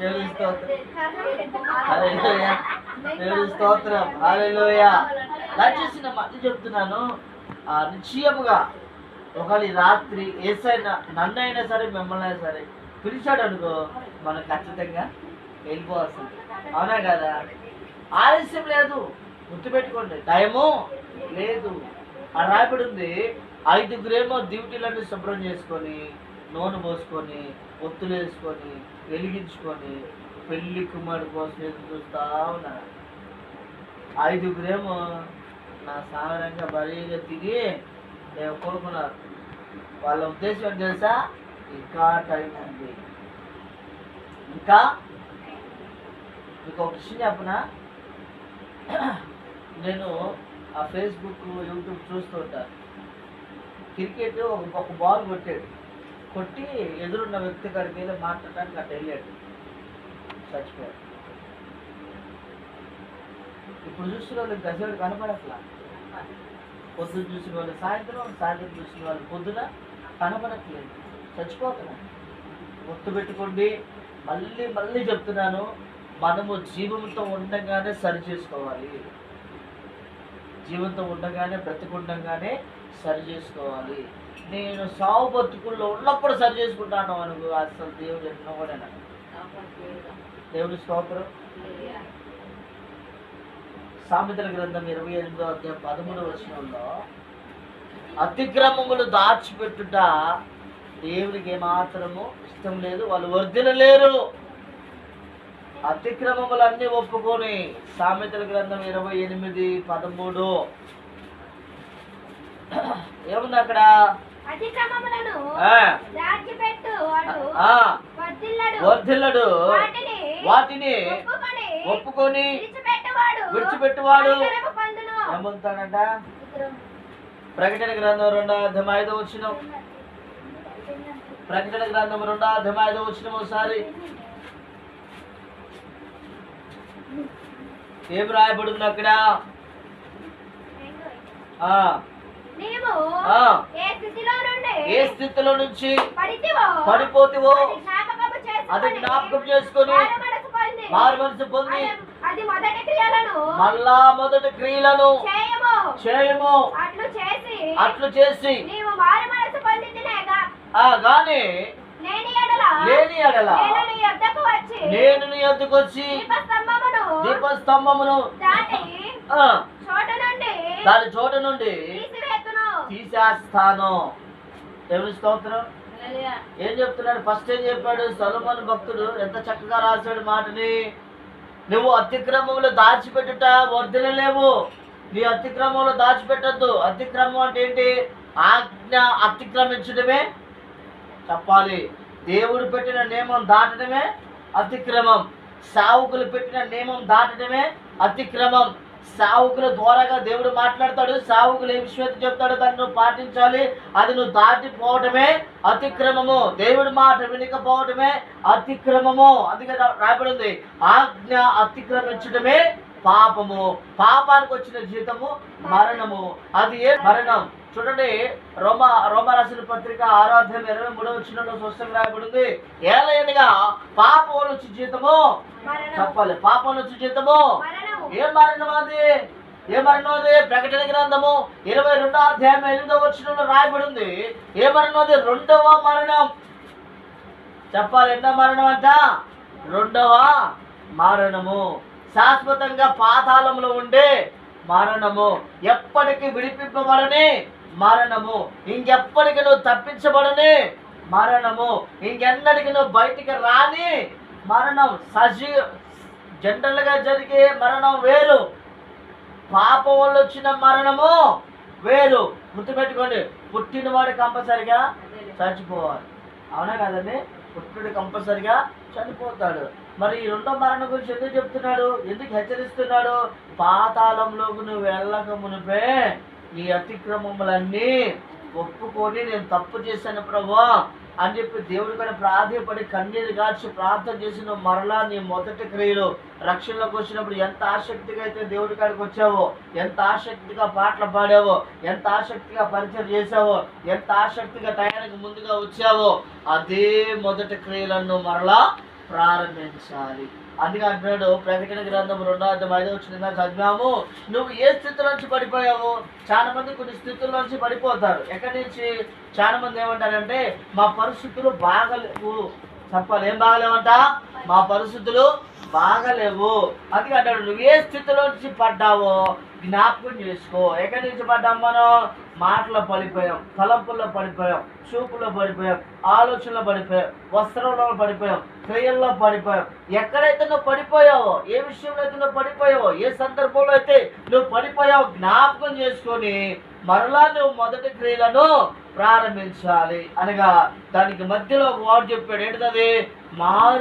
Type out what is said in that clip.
దేవుని స్తోత్రం హల్లెలూయా దేవుని స్తోత్రం దయచేసి మళ్ళీ చెప్తున్నాను ఆ, నిశ్చయముగా ఒకవేళ రాత్రి ఏసైనా నన్ను అయినా సరే మిమ్మల్ని అయినా సరే పిలిచాడు అనుకో మనం ఖచ్చితంగా వెళ్ళిపోవాల్సింది అవునా కదా ఆలస్యం లేదు గుర్తుపెట్టుకోండి. టైము లేదు. ఆ రాయబడి ఉంది. ఐదుగురేమో డ్యూటీలన్నీ శుభ్రం చేసుకొని నూనె పోసుకొని ఒత్తులు వేసుకొని వెలిగించుకొని పెళ్ళి కుమారుడు కోసం ఎదురు చూస్తా ఉన్నారు. ఐదుగురేమో నా సాధారణంగా భారీగా తిరిగి నేను కోరుకున్నారు. వాళ్ళ ఉద్దేశం ఏంటి తెలుసా? ఇంకా టైం ఉంది ఇంకా మీకు ఒక విషయం చెప్పనా? నేను ఆ ఫేస్బుక్ యూట్యూబ్ చూస్తూ ఉంటాను. క్రికెట్ ఒక బాల్ కొట్టాడు. కొట్టి ఎదురున్న వ్యక్తి గారి వెళ్ళి మాట్లాడడానికి అట్లా వెళ్ళాడు. చచ్చిపోయాడు. ఇప్పుడు చూసిన వాళ్ళు గజలు కనపడట్లా? పొద్దున చూసిన వాళ్ళు సాయంత్రం సాయంత్రం చూసిన వాళ్ళు పొద్దున కనపడట్లేదు. చచ్చిపోతున్నారు గుర్తు పెట్టుకోండి మళ్ళీ మళ్ళీ చెప్తున్నాను మనము జీవంతో ఉండగానే సరి చేసుకోవాలి. జీవితం ఉండగానే బ్రతికుండగానే సరి చేసుకోవాలి. నేను సావు బతుకుల్లో ఉన్నప్పుడు సరి చేసుకుంటాను అనుకు అసలు దేవుడు ఎన్నో కూడా దేవుని స్తోత్రం. సామెతల గ్రంథం ఇరవై ఎనిమిదో అధ్యాయం పదమూడవ వచనంలో అతిక్రమములు దాచిపెట్టుట దేవునికి ఏమాత్రము ఇష్టం లేదు వాళ్ళు వర్ధినలేరు అతిక్రమములన్నీ ఒప్పుకొని సామెతల గ్రంథం ఇరవై ఎనిమిది పదమూడు. ఏముంది అక్కడ? వర్ధిల్లడు. వాటిని ఒప్పుకొని విడిచిపెట్టువాడు. ఏమంటాడంట ప్రకటన గ్రంథం రెండో అధ్యాయం ఐదో వచ్చిన. ప్రకటన గ్రంథం రెండో అధ్యాయం ఐదో వచ్చిన ఒకసారి. ఏం రాయబడింది అక్కడ? ఏ స్థితిలో నుంచి పడిపోతివో? అది జ్ఞాపకం చేసుకొని మారు మనసు పొంది. అది- మొదటి క్రియలను మళ్ళా మొదటి క్రియలను చేయము. అట్లు చేసి అట్లు చేసి. నీవు మారు మనసు పొందితేనేగా ఆ గాని లేని ఎడల లేని ఎడల నేను నీ యొద్దకు వచ్చి నేను నీ ఎద్దుకు వచ్చి దీపస్తంభమును దీపస్తంభమును దాటి ఆ, చోట నుండి దాని చోట నుండి తీసివేతును తీసేస్తాను దేవుని స్తోత్రం. ఏం చెప్తున్నాడు? ఫస్ట్ ఏం చెప్పాడు? సొలొమోను భక్తుడు ఎంత చక్కగా రాశాడు మాటని. నువ్వు అతిక్రమంలో దాచిపెట్టుట వర్ధనలేవు నీ అతిక్రమంలో దాచిపెట్టద్దు. అతిక్రమం అంటే ఏంటి? ఆజ్ఞ అతిక్రమించడమే చెప్పాలి దేవుడు పెట్టిన నియమం దాటడమే అతిక్రమం. సావుకులు పెట్టిన నియమం దాటడమే అతిక్రమం. సావుకుల ద్వారాగా దేవుడు మాట్లాడతాడు. సావుకులు ఏ విషయం చెప్తాడో దాన్ని నువ్వు పాటించాలి. అది నువ్వు దాటిపోవటమే అతిక్రమము. దేవుడి మాట వినకపోవటమే అతిక్రమము. అందుకే రాబడి ఉంది. ఆజ్ఞ అతిక్రమించడమే పాపము పాపానికి వచ్చిన జీతము మరణము. అది ఏ మరణం? చూడండి రోమ రోమ రాసిన పత్రిక ఆరాధ్యం ఇరవై మూడవ వచ్చినలో స్పష్టంగా రాయబడింది. ఏలయనగా పాపం వచ్చి జీతము చెప్పాలి. పాపం వచ్చి జీతము ఏ మరణం అది? ఏ మరణం అది? ప్రకటన గ్రంథము ఇరవై రెండో అధ్యాయం ఎనిమిదవ వచ్చినంలో రాయబడింది. ఏ మరణం అది? రెండవ మరణం. చెప్పాలి ఎన్నో మరణం అంట? రెండవ మరణము. శాశ్వతంగా పాతాళంలో ఉండే మరణము. ఎప్పటికీ విడిపింపబడని మరణము. ఇంకెప్పటికీ నువ్వు తప్పించబడని మరణము. ఇంకెన్నటికి నువ్వు బయటికి రాని మరణం. సజీ జనరల్గా జరిగే మరణం వేరు. పాప వల్ల వచ్చిన మరణము వేరు. గుర్తుపెట్టుకోండి పుట్టినవాడు కంపల్సరిగా చచ్చిపోవాలి. అవునా కదండి? పుట్టుడు కంపల్సరిగా చనిపోతాడు. మరి ఈ రెండో మరణం గురించి ఎందుకు చెప్తున్నాడు? ఎందుకు హెచ్చరిస్తున్నాడు? పాతాళంలోకి నువ్వు వెళ్ళక మునిపే ఈ అతిక్రమములన్నీ ఒప్పుకొని నేను తప్పు చేశాను ప్రభా. అని చెప్పి దేవుడి పైన ప్రాధేయపడి కన్నీరు కాల్చి ప్రార్థన చేసిన మరలా నీ మొదటి క్రియలు రక్షణలోకి వచ్చినప్పుడు ఎంత ఆసక్తిగా అయితే దేవుడి కాడికి వచ్చావో ఎంత ఆసక్తిగా పాటలు పాడావో ఎంత ఆసక్తిగా పరిచయం చేసావో ఎంత ఆసక్తిగా టయానికి ముందుగా వచ్చావో అదే మొదటి క్రియలను మరలా ప్రారంభించాలి. అందుకే అంటున్నాడు ప్రకటన గ్రంథం రెండో అర్థం ఐదో వచ్చిన చదివాము నువ్వు ఏ స్థితిలో నుంచి పడిపోయావు చాలా మంది కొన్ని స్థితుల నుంచి పడిపోతారు. ఎక్కడి నుంచి? చాలా మంది ఏమంటారంటే మా పరిస్థితులు బాగలేవు. చెప్పాలి ఏం బాగలేవంట? మా పరిస్థితులు బాగలేవు. అందుకే అంటాడు నువ్వు ఏ స్థితిలో నుంచి పడ్డావో జ్ఞాపకం చేసుకో. ఎక్కడి నుంచి పడ్డాం మనం? మాటలో పడిపోయాం తలంపుల్లో పడిపోయాం చూపులో పడిపోయాం ఆలోచనలో పడిపోయాం వస్త్రంలో పడిపోయాం క్రియల్లో పడిపోయాం. ఎక్కడైతే నువ్వు పడిపోయావో ఏ విషయంలో అయితే నువ్వు పడిపోయావో ఏ సందర్భంలో అయితే నువ్వు పడిపోయావో జ్ఞాపకం చేసుకొని మరలా నువ్వు మొదటి క్రియలను ప్రారంభించాలి. అనగా దానికి మధ్యలో ఒక వాడు చెప్పాడు ఏంటది మారు